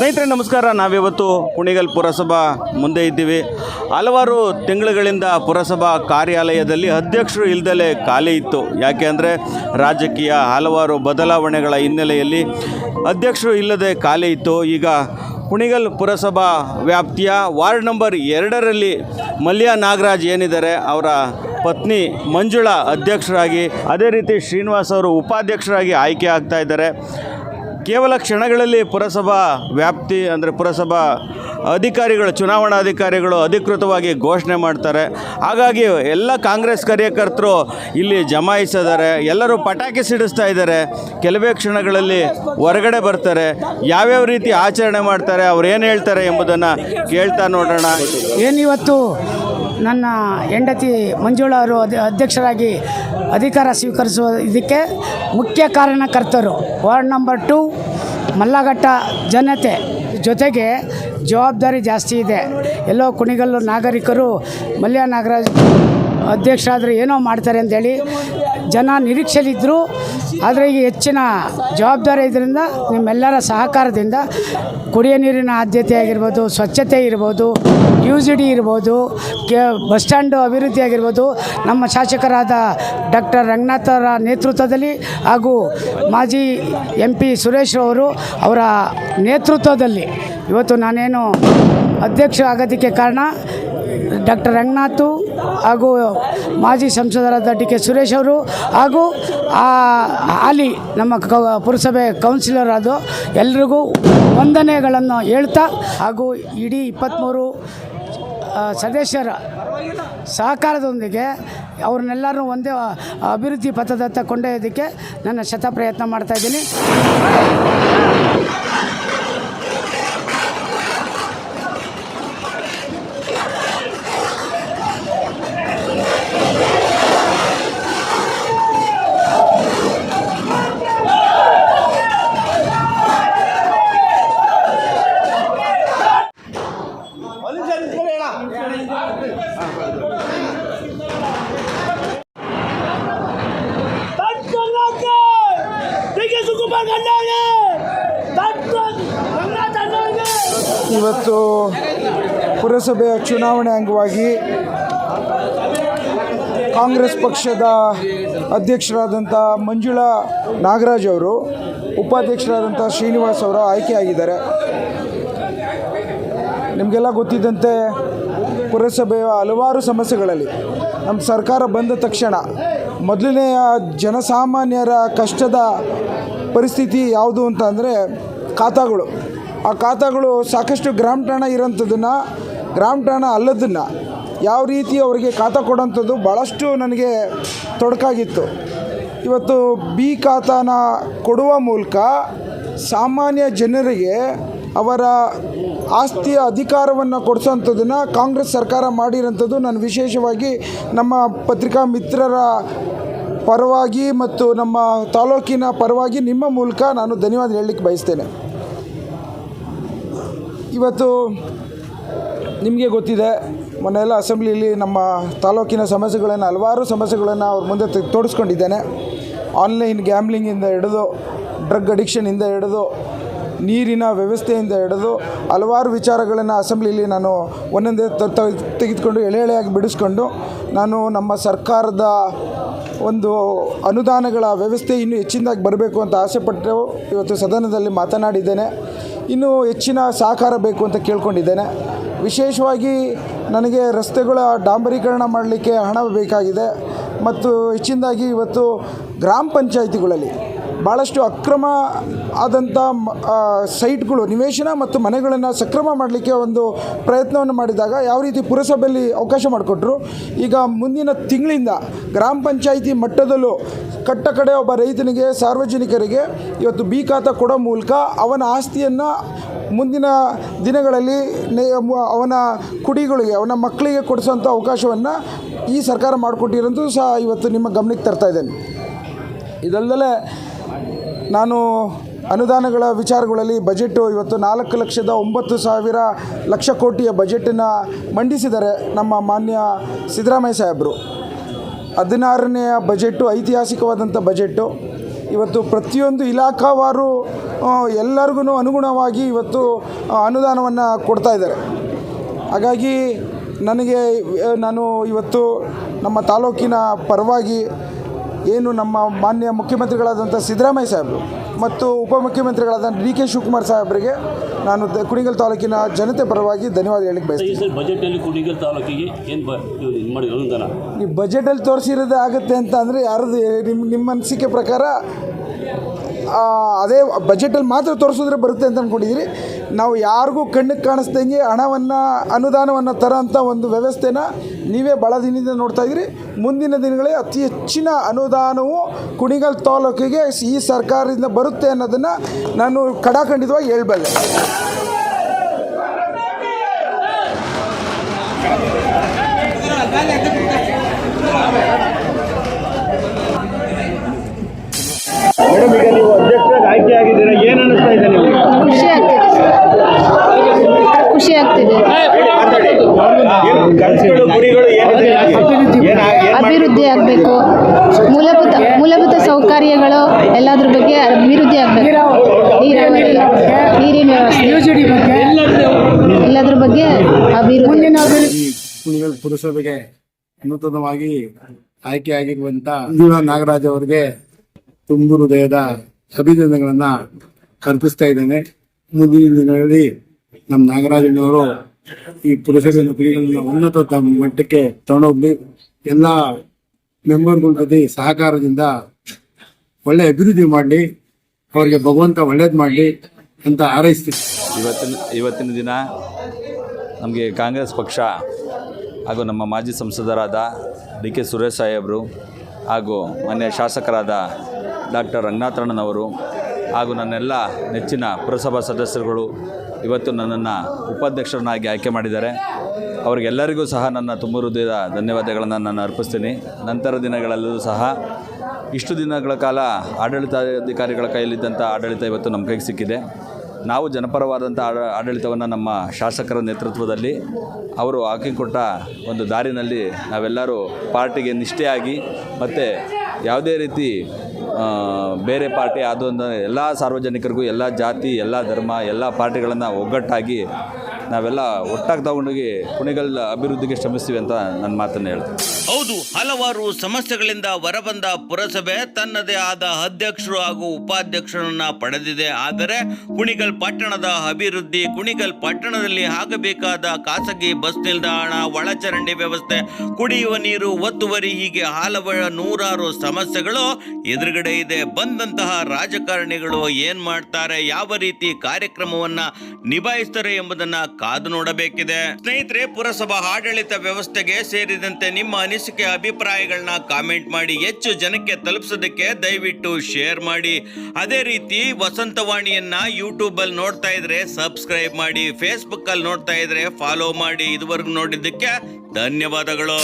ಸ್ನೇಹಿತರೆ, ನಮಸ್ಕಾರ. ನಾವಿವತ್ತು ಕುಣಿಗಲ್ ಪುರಸಭಾ ಮುಂದೆ ಇದ್ದೀವಿ. ಹಲವಾರು ತಿಂಗಳುಗಳಿಂದ ಪುರಸಭಾ ಕಾರ್ಯಾಲಯದಲ್ಲಿ ಅಧ್ಯಕ್ಷರು ಇಲ್ದಲೇ ಖಾಲಿ ಇತ್ತು. ಯಾಕೆ ಅಂದರೆ ರಾಜಕೀಯ ಹಲವಾರು ಬದಲಾವಣೆಗಳ ಹಿನ್ನೆಲೆಯಲ್ಲಿ ಅಧ್ಯಕ್ಷರು ಇಲ್ಲದೆ ಖಾಲಿ ಇತ್ತು. ಈಗ ಕುಣಿಗಲ್ ಪುರಸಭಾ ವ್ಯಾಪ್ತಿಯ ವಾರ್ಡ್ ನಂಬರ್ ಎರಡರಲ್ಲಿ ಮಲ್ಯ ನಾಗರಾಜ್ ಏನಿದ್ದಾರೆ, ಅವರ ಪತ್ನಿ ಮಂಜುಳಾ ಅಧ್ಯಕ್ಷರಾಗಿ, ಅದೇ ರೀತಿ ಶ್ರೀನಿವಾಸ್ ಅವರು ಉಪಾಧ್ಯಕ್ಷರಾಗಿ ಆಯ್ಕೆ ಆಗ್ತಾ ಇದ್ದಾರೆ. ಕೇವಲ ಕ್ಷಣಗಳಲ್ಲಿ ಪುರಸಭಾ ವ್ಯಾಪ್ತಿ ಅಂದರೆ ಪುರಸಭಾ ಅಧಿಕಾರಿಗಳು, ಚುನಾವಣಾಧಿಕಾರಿಗಳು ಅಧಿಕೃತವಾಗಿ ಘೋಷಣೆ ಮಾಡ್ತಾರೆ. ಹಾಗಾಗಿ ಎಲ್ಲ ಕಾಂಗ್ರೆಸ್ ಕಾರ್ಯಕರ್ತರು ಇಲ್ಲಿ ಜಮಾಯಿಸಿದ್ದಾರೆ. ಎಲ್ಲರೂ ಪಟಾಕಿ ಸಿಡಿಸ್ತಾ ಇದ್ದಾರೆ. ಕೆಲವೇ ಕ್ಷಣಗಳಲ್ಲಿ ಹೊರಗಡೆ ಬರ್ತಾರೆ. ಯಾವ್ಯಾವ ರೀತಿ ಆಚರಣೆ ಮಾಡ್ತಾರೆ, ಅವ್ರು ಏನು ಹೇಳ್ತಾರೆ ಎಂಬುದನ್ನು ಕೇಳ್ತಾ ನೋಡೋಣ. ಏನಿವತ್ತು ನನ್ನ ಹೆಂಡತಿ ಮಂಜುಳ ಅವರು ಅಧ್ಯ- ಅಧ್ಯಕ್ಷರಾಗಿ ಅಧಿಕಾರ ಸ್ವೀಕರಿಸುವ ಇದಕ್ಕೆ ಮುಖ್ಯ ಕಾರಣಕರ್ತರು ವಾರ್ಡ್ ನಂಬರ್ ಟು, ಮಲ್ಲಘಟ್ಟ ಜನತೆ ಜೊತೆಗೆ ಜವಾಬ್ದಾರಿ ಜಾಸ್ತಿ ಇದೆ. ಎಲ್ಲೋ ಕುಣಿಗಲ್ಲು ನಾಗರಿಕರು ಮಲ್ಯ ನಾಗರಾಜ್ ಅಧ್ಯಕ್ಷರಾದರೆ ಏನೋ ಮಾಡ್ತಾರೆ ಅಂತೇಳಿ ಜನ ನಿರೀಕ್ಷೆಲಿದ್ದರು ಆದರೆ ಈಗ ಹೆಚ್ಚಿನ ಜವಾಬ್ದಾರಿ ಇದರಿಂದ ನಿಮ್ಮೆಲ್ಲರ ಸಹಕಾರದಿಂದ ಕುಡಿಯೋ ನೀರಿನ ಆದ್ಯತೆ ಆಗಿರ್ಬೋದು, ಸ್ವಚ್ಛತೆ ಇರ್ಬೋದು ಯು ಜಿ ಡಿ ಇರ್ಬೋದು, ಕೆ ಬಸ್ ಸ್ಟ್ಯಾಂಡು ಅಭಿವೃದ್ಧಿ ಆಗಿರ್ಬೋದು, ನಮ್ಮ ಶಾಸಕರಾದ ಡಾಕ್ಟರ್ ರಂಗನಾಥರ ನೇತೃತ್ವದಲ್ಲಿ ಹಾಗೂ ಮಾಜಿ ಎಂ ಪಿ ಸುರೇಶ್ ಅವರು ಅವರ ನೇತೃತ್ವದಲ್ಲಿ ಇವತ್ತು ನಾನೇನು ಅಧ್ಯಕ್ಷ ಆಗೋದಕ್ಕೆ ಕಾರಣ ಡಾಕ್ಟರ್ ರಂಗನಾಥು ಹಾಗೂ ಮಾಜಿ ಸಂಸದರಾದ ಡಿ ಕೆ ಸುರೇಶ್ ಅವರು ಹಾಗೂ ಹಾಲಿ ನಮ್ಮ ಪುರಸಭೆ ಕೌನ್ಸಿಲರ್ ಆದ ಎಲ್ರಿಗೂ ವಂದನೆಗಳನ್ನು ಹೇಳ್ತಾ ಹಾಗೂ ಇಡೀ ಇಪ್ಪತ್ತ್ಮೂರು ಸದಸ್ಯರ ಸಹಕಾರದೊಂದಿಗೆ ಅವ್ರನ್ನೆಲ್ಲರೂ ಒಂದೇ ಅಭಿವೃದ್ಧಿ ಪಥದತ್ತ ಕೊಂಡೊಯ್ಯೋದಕ್ಕೆ ನನ್ನ ಶತ ಪ್ರಯತ್ನ ಮಾಡ್ತಾಯಿದ್ದೀನಿ ಇವತ್ತು ಪುರಸಭೆಯ ಚುನಾವಣೆ ಅಂಗವಾಗಿ ಕಾಂಗ್ರೆಸ್ ಪಕ್ಷದ ಅಧ್ಯಕ್ಷರಾದಂಥ ಮಂಜುಳಾ ನಾಗರಾಜ್ ಅವರು, ಉಪಾಧ್ಯಕ್ಷರಾದಂಥ ಶ್ರೀನಿವಾಸ್ ಅವರು ಆಯ್ಕೆಯಾಗಿದ್ದಾರೆ. ನಿಮಗೆಲ್ಲ ಗೊತ್ತಿದ್ದಂತೆ ಪುರಸಭೆಯ ಹಲವಾರು ಸಮಸ್ಯೆಗಳಲ್ಲಿ ನಮ್ಮ ಸರ್ಕಾರ ಬಂದ ತಕ್ಷಣ ಮೊದಲನೆಯ ಜನಸಾಮಾನ್ಯರ ಕಷ್ಟದ ಪರಿಸ್ಥಿತಿ ಯಾವುದು ಅಂತ ಅಂದರೆ ಖಾತಾಗಳು. ಆ ಖಾತಾಗಳು ಸಾಕಷ್ಟು ಗ್ರಾಮ ಠಾಣ ಇರೋಂಥದ್ದನ್ನು, ಗ್ರಾಮ ಠಾಣ ಅಲ್ಲದನ್ನು ಯಾವ ರೀತಿ ಅವರಿಗೆ ಖಾತಾ ಕೊಡೋಂಥದ್ದು ಭಾಳಷ್ಟು ನನಗೆ ತೊಡಕಾಗಿತ್ತು. ಇವತ್ತು ಬಿ ಖಾತಾನ ಕೊಡುವ ಮೂಲಕ ಸಾಮಾನ್ಯ ಜನರಿಗೆ ಅವರ ಆಸ್ತಿಯ ಅಧಿಕಾರವನ್ನು ಕೊಡಿಸೋಂಥದ್ದನ್ನು ಕಾಂಗ್ರೆಸ್ ಸರ್ಕಾರ ಮಾಡಿರೋಂಥದ್ದು ನಾನು ವಿಶೇಷವಾಗಿ ನಮ್ಮ ಪತ್ರಿಕಾ ಮಿತ್ರರ ಪರವಾಗಿ ಮತ್ತು ನಮ್ಮ ತಾಲೂಕಿನ ಪರವಾಗಿ ನಿಮ್ಮ ಮೂಲಕ ನಾನು ಧನ್ಯವಾದ ಹೇಳಲಿಕ್ಕೆ ಬಯಸ್ತೇನೆ. ಇವತ್ತು ನಿಮಗೆ ಗೊತ್ತಿದೆ ಮೊನ್ನೆಲ್ಲ ಅಸೆಂಬ್ಲಿಯಲ್ಲಿ ನಮ್ಮ ತಾಲೂಕಿನ ಸಮಸ್ಯೆಗಳನ್ನು, ಹಲವಾರು ಸಮಸ್ಯೆಗಳನ್ನು ಅವ್ರ ಮುಂದೆ ತೋರಿಸ್ಕೊಂಡಿದ್ದೇನೆ. ಆನ್ಲೈನ್ ಗ್ಯಾಮ್ಲಿಂಗಿಂದ ಹಿಡಿದು, ಡ್ರಗ್ ಅಡಿಕ್ಷನಿಂದ ಹಿಡಿದು, ನೀರಿನ ವ್ಯವಸ್ಥೆಯಿಂದ ಹಿಡಿದು, ಹಲವಾರು ವಿಚಾರಗಳನ್ನು ಅಸೆಂಬ್ಲಿಯಲ್ಲಿ ನಾನು ಒಂದೊಂದೇ ತೆಗೆದುಕೊಂಡು ಎಳೆ ಎಳೆಯಾಗಿ ಬಿಡಿಸ್ಕೊಂಡು, ನಾನು ನಮ್ಮ ಸರ್ಕಾರದ ಒಂದು ಅನುದಾನಗಳ ವ್ಯವಸ್ಥೆ ಇನ್ನೂ ಹೆಚ್ಚಿನದಾಗಿ ಬರಬೇಕು ಅಂತ ಆಸೆಪಟ್ಟು ಇವತ್ತು ಸದನದಲ್ಲಿ ಮಾತನಾಡಿದ್ದೇನೆ. ಇನ್ನೂ ಹೆಚ್ಚಿನ ಸಹಕಾರ ಬೇಕು ಅಂತ ಕೇಳ್ಕೊಂಡಿದ್ದೇನೆ. ವಿಶೇಷವಾಗಿ ನನಗೆ ರಸ್ತೆಗಳ ಡಾಂಬರೀಕರಣ ಮಾಡಲಿಕ್ಕೆ ಹಣ ಬೇಕಾಗಿದೆ. ಮತ್ತು ಹೆಚ್ಚಿನದಾಗಿ ಇವತ್ತು ಗ್ರಾಮ ಪಂಚಾಯಿತಿಗಳಲ್ಲಿ ಭಾಳಷ್ಟು ಅಕ್ರಮ ಆದಂಥ ಸೈಟ್ಗಳು, ನಿವೇಶನ ಮತ್ತು ಮನೆಗಳನ್ನು ಸಕ್ರಮ ಮಾಡಲಿಕ್ಕೆ ಒಂದು ಪ್ರಯತ್ನವನ್ನು ಮಾಡಿದಾಗ ಯಾವ ರೀತಿ ಪುರಸಭೆಯಲ್ಲಿ ಅವಕಾಶ ಮಾಡಿಕೊಟ್ರು. ಈಗ ಮುಂದಿನ ತಿಂಗಳಿಂದ ಗ್ರಾಮ ಪಂಚಾಯಿತಿ ಮಟ್ಟದಲ್ಲೂ ಕಟ್ಟ ಕಡೆ ಒಬ್ಬ ರೈತನಿಗೆ, ಸಾರ್ವಜನಿಕರಿಗೆ ಇವತ್ತು ಬಿ ಖಾತಾ ಕೊಡೋ ಮೂಲಕ ಅವನ ಆಸ್ತಿಯನ್ನು ಮುಂದಿನ ದಿನಗಳಲ್ಲಿ ಅವನ ಕುಡಿಗಳಿಗೆ, ಅವನ ಮಕ್ಕಳಿಗೆ ಕೊಡಿಸೋಂಥ ಅವಕಾಶವನ್ನು ಈ ಸರ್ಕಾರ ಮಾಡಿಕೊಟ್ಟಿರೋದು ಸಹ ಇವತ್ತು ನಿಮ್ಮ ಗಮನಕ್ಕೆ ತರ್ತಾ ಇದ್ದೇನೆ. ಇದಲ್ಲದೆ ನಾನು ಅನುದಾನಗಳ ವಿಚಾರಗಳಲ್ಲಿ ಬಜೆಟ್ಟು ಇವತ್ತು ನಾಲ್ಕು ಲಕ್ಷದ ಒಂಬತ್ತು ಸಾವಿರ ಲಕ್ಷ ಕೋಟಿಯ ಬಜೆಟನ್ನು ಮಂಡಿಸಿದ್ದಾರೆ ನಮ್ಮ ಮಾನ್ಯ ಸಿದ್ದರಾಮಯ್ಯ ಸಾಹೇಬರು. ಹದಿನಾರನೆಯ ಬಜೆಟ್ಟು, ಐತಿಹಾಸಿಕವಾದಂಥ ಬಜೆಟ್ಟು. ಇವತ್ತು ಪ್ರತಿಯೊಂದು ಇಲಾಖಾವಾರು ಎಲ್ಲರಿಗೂ ಅನುಗುಣವಾಗಿ ಇವತ್ತು ಅನುದಾನವನ್ನು ಕೊಡ್ತಾ ಇದ್ದಾರೆ. ಹಾಗಾಗಿ ನನಗೆ ನಾನು ಇವತ್ತು ನಮ್ಮ ತಾಲೂಕಿನ ಪರವಾಗಿ ಏನು ನಮ್ಮ ಮಾನ್ಯ ಮುಖ್ಯಮಂತ್ರಿಗಳಾದಂಥ ಸಿದ್ದರಾಮಯ್ಯ ಸಾಹೇಬರು ಮತ್ತು ಉಪಮುಖ್ಯಮಂತ್ರಿಗಳಾದ ಡಿ ಕೆ ಶಿವಕುಮಾರ್ ಸಾಹೇಬರಿಗೆ ನಾನು ಕುಣಿಗಲ್ ತಾಲೂಕಿನ ಜನತೆ ಪರವಾಗಿ ಧನ್ಯವಾದ ಹೇಳಿಕ್ಕೆ ಬಯಸ್ತೀನಿ. ಬಜೆಟಲ್ಲಿ ಕುಣಿಗಲ್ ತಾಲೂಕಿಗೆ ಏನು ಈ ಬಜೆಟಲ್ಲಿ ತೋರಿಸಿರೋದೇ ಆಗುತ್ತೆ ಅಂತ ಅಂದರೆ ಯಾರದು ನಿಮ್ಮ ನಿಮ್ಮ ಅನಿಸಿಕೆ ಪ್ರಕಾರ ಅದೇ ಬಜೆಟಲ್ಲಿ ಮಾತ್ರ ತೋರಿಸಿದ್ರೆ ಬರುತ್ತೆ ಅಂತ ಅಂದ್ಕೊಂಡಿದ್ದೀರಿ ನಾವು ಯಾರಿಗೂ ಕಣ್ಣಿಗೆ ಕಾಣಿಸ್ದಂಗೆ ಹಣವನ್ನು, ಅನುದಾನವನ್ನು ತರೋಂಥ ಒಂದು ವ್ಯವಸ್ಥೆನ ನೀವೇ ಭಾಳ ದಿನದಿಂದ ನೋಡ್ತಾ ಇದ್ದೀರಿ. ಮುಂದಿನ ದಿನಗಳೇ ಅತಿ ಹೆಚ್ಚಿನ ಅನುದಾನವು ಕುಣಿಗಲ್ ತಾಲೂಕಿಗೆ ಈ ಸರ್ಕಾರದಿಂದ ಬರುತ್ತೆ ಅನ್ನೋದನ್ನು ನಾನು ಕಡಾಖಂಡಿತವಾಗಿ ಹೇಳ್ಬಲ್ಲೆ. ಮೇಡಮ್ ನೀವು ಅಧ್ಯಕ್ಷರಾಗಿ ಆಯ್ಕೆ ಆಗಿದ್ದೀರಾ ಏನು ಅನ್ನಿಸ್ತಾ ಇದೆ ನಿಮಗೆ ಖುಷಿ ಆಗ್ತಿದೆ ಖುಷಿ ಆಗ್ತಿದೆ ಏನು ಕನಸುಗಳು ಗುರಿಗಳು ಏನಿದೆ ನಿಮಗೆ? ಏನ್ ಆ- ಏನ್ ಅಭಿವೃದ್ಧಿ ಆಗಬೇಕು. ಮೂಲಭೂತ ಮೂಲಭೂತ ಸೌಕರ್ಯಗಳು ಎಲ್ಲದ್ರ ಬಗ್ಗೆ ಅಭಿವೃದ್ಧಿ ಆಗಬೇಕು. ನೀರಾವರಿ ನೀರಿನ ವ್ಯವಸ್ಥೆ. ಎಲ್ಲದ್ರ ಬಗ್ಗೆ ಅಭಿವೃದ್ಧಿ. ಪುರಸಭೆಗೆ ನೂತನವಾಗಿ ಆಯ್ಕೆಯಾಗಿರುವಂತ ನಾಗರಾಜ್ ಅವರಿಗೆ ತುಂಬು ಹೃದಯದ ಅಭಿನಂದನೆಗಳನ್ನ ಕಲ್ಪಿಸ್ತಾ ಇದ್ದೇನೆ. ಮುಂದಿನ ದಿನಗಳಲ್ಲಿ ನಮ್ಮ ನಾಗರಾಜನವರು ಈ ಪುರುಷರನ್ನು ಕ್ರೀಡೆಗಳನ್ನ ಉನ್ನತ ಮಟ್ಟಕ್ಕೆ ತಗೊಂಡೋಗ್ಲಿ. ಎಲ್ಲ ಮೆಂಬರ್ಗಳ ಜೊತೆ ಸಹಕಾರದಿಂದ ಒಳ್ಳೆ ಅಭಿವೃದ್ಧಿ ಮಾಡಲಿ. ಅವರಿಗೆ ಭಗವಂತ ಒಳ್ಳೇದು ಮಾಡಲಿ ಅಂತ ಹಾರೈಸ್ತೀನಿ ಇವತ್ತಿನ ಇವತ್ತಿನ ದಿನ ನಮಗೆ ಕಾಂಗ್ರೆಸ್ ಪಕ್ಷ ಹಾಗೂ ನಮ್ಮ ಮಾಜಿ ಸಂಸದರಾದ ಡಿ ಕೆ ಸುರೇಶ್ ಸಾಹೇಬರು ಹಾಗೂ ಮಾನ್ಯ ಶಾಸಕರಾದ ಡಾಕ್ಟರ್ ರಂಗನಾಥಣ್ಣನವರು ಹಾಗೂ ನನ್ನೆಲ್ಲ ನೆಚ್ಚಿನ ಪುರಸಭಾ ಸದಸ್ಯರುಗಳು ಇವತ್ತು ನನ್ನನ್ನು ಉಪಾಧ್ಯಕ್ಷರನ್ನಾಗಿ ಆಯ್ಕೆ ಮಾಡಿದ್ದಾರೆ. ಅವರಿಗೆಲ್ಲರಿಗೂ ಸಹ ನನ್ನ ತುಂಬ ಹೃದಯದ ಧನ್ಯವಾದಗಳನ್ನು ನಾನು ಅರ್ಪಿಸ್ತೀನಿ. ನಂತರ ದಿನಗಳಲ್ಲೂ ಸಹ ಇಷ್ಟು ದಿನಗಳ ಕಾಲ ಆಡಳಿತಾಧಿಕಾರಿಗಳ ಕೈಯಲ್ಲಿದ್ದಂಥ ಆಡಳಿತ ಇವತ್ತು ನಮ್ಮ ಕೈಗೆ ಸಿಕ್ಕಿದೆ. ನಾವು ಜನಪರವಾದಂಥ ಆಡ, ಆಡಳಿತವನ್ನು ನಮ್ಮ ಶಾಸಕರ ನೇತೃತ್ವದಲ್ಲಿ ಅವರು ಹಾಕಿಕೊಟ್ಟ ಒಂದು ದಾರಿನಲ್ಲಿ ನಾವೆಲ್ಲರೂ ಪಾರ್ಟಿಗೆ ನಿಷ್ಠೆಯಾಗಿ ಮತ್ತು ಯಾವುದೇ ರೀತಿ ಬೇರೆ ಪಾರ್ಟಿ ಅದೊಂದು ಎಲ್ಲ ಸಾರ್ವಜನಿಕರಿಗೂ ಎಲ್ಲ ಜಾತಿ ಎಲ್ಲ ಧರ್ಮ ಎಲ್ಲ ಪಾರ್ಟಿಗಳನ್ನು ಒಗ್ಗಟ್ಟಾಗಿ ನಾವೆಲ್ಲ ಒಟ್ಟಾಗಿ ತಗೊಂಡೋಗಿ ಕುಣಿಗಲ್ ಅಭಿವೃದ್ಧಿಗೆ ಶ್ರಮಿಸ್ತೀವಿ ಅಂತ ನನ್ನ ಮಾತನ್ನು ಹೇಳ್ತೀನಿ. ಹೌದು, ಹಲವಾರು ಸಮಸ್ಯೆಗಳಿಂದ ಹೊರಬಂದ ಪುರಸಭೆ ತನ್ನದೇ ಆದ ಅಧ್ಯಕ್ಷರು ಹಾಗೂ ಉಪಾಧ್ಯಕ್ಷರನ್ನ ಪಡೆದಿದೆ. ಆದರೆ ಕುಣಿಗಲ್ ಪಟ್ಟಣದ ಅಭಿವೃದ್ಧಿ, ಕುಣಿಗಲ್ ಪಟ್ಟಣದಲ್ಲಿ ಆಗಬೇಕಾದ ಖಾಸಗಿ ಬಸ್ ನಿಲ್ದಾಣ, ಒಳಚರಂಡಿ ವ್ಯವಸ್ಥೆ, ಕುಡಿಯುವ ನೀರು, ಒತ್ತುವರಿ ಹೀಗೆ ಹಲವ ನೂರಾರು ಸಮಸ್ಯೆಗಳು ಎದುರುಗಡೆ ಇದೆ. ಬಂದಂತಹ ರಾಜಕಾರಣಿಗಳು ಏನ್ ಮಾಡ್ತಾರೆ, ಯಾವ ರೀತಿ ಕಾರ್ಯಕ್ರಮವನ್ನ ನಿಭಾಯಿಸ್ತಾರೆ ಎಂಬುದನ್ನ ಕಾದು ನೋಡಬೇಕಿದೆ. ಸ್ನೇಹಿತರೆ, ಪುರಸಭಾ ಆಡಳಿತ ವ್ಯವಸ್ಥೆಗೆ ಸೇರಿದಂತೆ ನಿಮ್ಮ ಅನಿಸಿಕೆ ಅಭಿಪ್ರಾಯಗಳನ್ನ ಕಾಮೆಂಟ್ ಮಾಡಿ, ಹೆಚ್ಚು ಜನಕ್ಕೆ ತಲುಪಿಸೋದಕ್ಕೆ ದಯವಿಟ್ಟು ಶೇರ್ ಮಾಡಿ. ಅದೇ ರೀತಿ, ವಸಂತವಾಣಿಯನ್ನ ಯೂಟ್ಯೂಬ್ ಅಲ್ಲಿ ನೋಡ್ತಾ ಇದ್ರೆ ಸಬ್ಸ್ಕ್ರೈಬ್ ಮಾಡಿ ಫೇಸ್ಬುಕ್ ಅಲ್ಲಿ ನೋಡ್ತಾ ಇದ್ರೆ ಫಾಲೋ ಮಾಡಿ ಇದುವರೆಗೂ ನೋಡಿದ್ದಕ್ಕೆ ಧನ್ಯವಾದಗಳು.